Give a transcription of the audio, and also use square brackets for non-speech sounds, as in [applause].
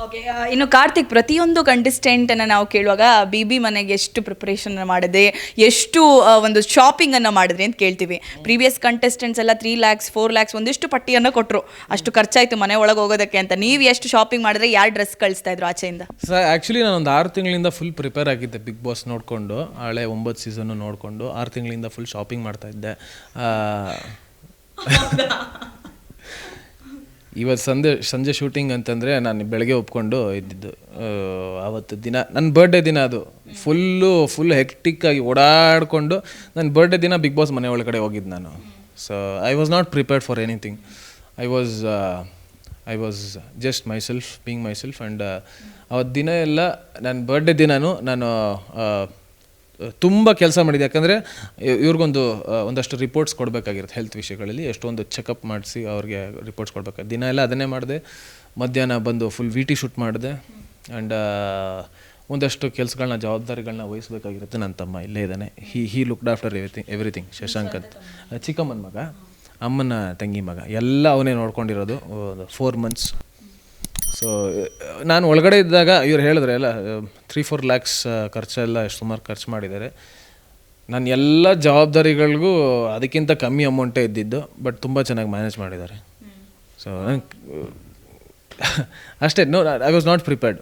Okay ಇನ್ನು ಕಾರ್ತಿಕ್ ಪ್ರತಿಯೊಂದು ಕಂಟೆಸ್ಟೆಂಟನ್ನು ನಾವು ಕೇಳುವಾಗ ಬಿ ಬಿ ಮನೆಗೆ ಎಷ್ಟು ಪ್ರಿಪರೇಷನ್ ಮಾಡಿದೆ ಎಷ್ಟು ಆ, ಒಂದು ಶಾಪಿಂಗ್ ಅನ್ನು ಮಾಡಿದ್ರಿ ಅಂತ ಕೇಳ್ತೀವಿ. ಪ್ರೀವಿಯಸ್ ಕಂಟೆಸ್ಟೆಂಟ್ಸ್ ಎಲ್ಲ ತ್ರೀ ಲ್ಯಾಕ್ಸ್ ಫೋರ್ ಲ್ಯಾಕ್ಸ್ ಒಂದಿಷ್ಟು ಪಟ್ಟಿಯನ್ನು ಕೊಟ್ಟರು ಅಷ್ಟು ಖರ್ಚಾಯಿತು ಮನೆ ಒಳಗೆ ಹೋಗೋದಕ್ಕೆ ಅಂತ. ನೀವು ಎಷ್ಟು ಶಾಪಿಂಗ್ ಮಾಡಿದ್ರೆ ಯಾರು ಡ್ರೆಸ್ ಕಳಿಸ್ತಾ ಇದ್ರು ಆಚೆಯಿಂದ? ಸರ್ ಆ್ಯಕ್ಚುಲಿ ನಾನು ಒಂದು ಆರು ತಿಂಗಳಿಂದ ಫುಲ್ ಪ್ರಿಪೇರ್ ಆಗಿದ್ದೆ ಬಿಗ್ ಬಾಸ್ ನೋಡಿಕೊಂಡು ಹಳೆ ಒಂಬತ್ತು ಸೀಸನ್ನು ನೋಡಿಕೊಂಡು ಆರು ತಿಂಗಳಿಂದ ಫುಲ್ ಶಾಪಿಂಗ್ ಮಾಡ್ತಾ ಇದ್ದೆ. ಆ, ಇವತ್ತು ಸಂಜೆ ಸಂಜೆ ಶೂಟಿಂಗ್ ಅಂತಂದರೆ ನಾನು ಬೆಳಗ್ಗೆ ಒಪ್ಕೊಂಡು ಇದ್ದಿದ್ದು. ಆವತ್ತು ದಿನ ನನ್ನ ಬರ್ಡೇ ದಿನ ಅದು. ಫುಲ್ಲು ಫುಲ್ ಹೆಕ್ಟಿಕ್ಕಾಗಿ ಓಡಾಡಿಕೊಂಡು ನನ್ನ ಬರ್ಡೇ ದಿನ ಬಿಗ್ ಬಾಸ್ ಮನೆ ಒಳಗಡೆ ಹೋಗಿದ್ದು ನಾನು. So I was not prepared for anything I was I was just myself being myself and ಅವತ್ತು ದಿನ ಎಲ್ಲ ನನ್ನ ಬರ್ಡೇ ದಿನವೂ ನಾನು ತುಂಬ ಕೆಲಸ ಮಾಡಿದೆ. ಯಾಕಂದರೆ ಇವ್ರಿಗೊಂದು ಒಂದಷ್ಟು ರಿಪೋರ್ಟ್ಸ್ ಕೊಡಬೇಕಾಗಿರುತ್ತೆ ಹೆಲ್ತ್ ವಿಷಯಗಳಲ್ಲಿ. ಎಷ್ಟೊಂದು ಚೆಕಪ್ ಮಾಡಿಸಿ ಅವ್ರಿಗೆ ರಿಪೋರ್ಟ್ಸ್ ಕೊಡಬೇಕು ದಿನ ಎಲ್ಲ ಅದನ್ನೇ ಮಾಡಿದೆ. ಮಧ್ಯಾಹ್ನ ಬಂದು ಫುಲ್ ವಿ ಟಿ ಶೂಟ್ ಮಾಡಿದೆ. ಆ್ಯಂಡ್ ಒಂದಷ್ಟು ಕೆಲಸಗಳನ್ನ ಜವಾಬ್ದಾರಿಗಳನ್ನ ವಹಿಸಬೇಕಾಗಿರುತ್ತೆ ನನ್ನ ತಮ್ಮ. ಇಲ್ಲೇ ಇದ್ದಾನೆ. He he looked after everything everything Shashank ಅಂತ ಚಿಕ್ಕಮ್ಮನ ಮಗ ಅಮ್ಮನ ತಂಗಿ ಮಗ. ಎಲ್ಲ ಅವನೇ ನೋಡ್ಕೊಂಡಿರೋದು. ಫೋರ್ ಮಂತ್ಸ್ ಸೊ ನಾನು ಒಳಗಡೆ ಇದ್ದಾಗ ಇವ್ರು ಹೇಳಿದ್ರೆ ಎಲ್ಲ ತ್ರೀ ಫೋರ್ ಲ್ಯಾಕ್ಸ್ ಖರ್ಚೆಲ್ಲ ಎಷ್ಟು ಸುಮಾರು ಖರ್ಚು ಮಾಡಿದ್ದಾರೆ. ನಾನು ಎಲ್ಲ ಜವಾಬ್ದಾರಿಗಳಿಗೂ ಅದಕ್ಕಿಂತ ಕಮ್ಮಿ ಅಮೌಂಟೇ ಇದ್ದಿದ್ದು ಬಟ್ ತುಂಬ ಚೆನ್ನಾಗಿ ಮ್ಯಾನೇಜ್ ಮಾಡಿದ್ದಾರೆ. ಸೊ [laughs] ಅಷ್ಟೇ no I was not prepared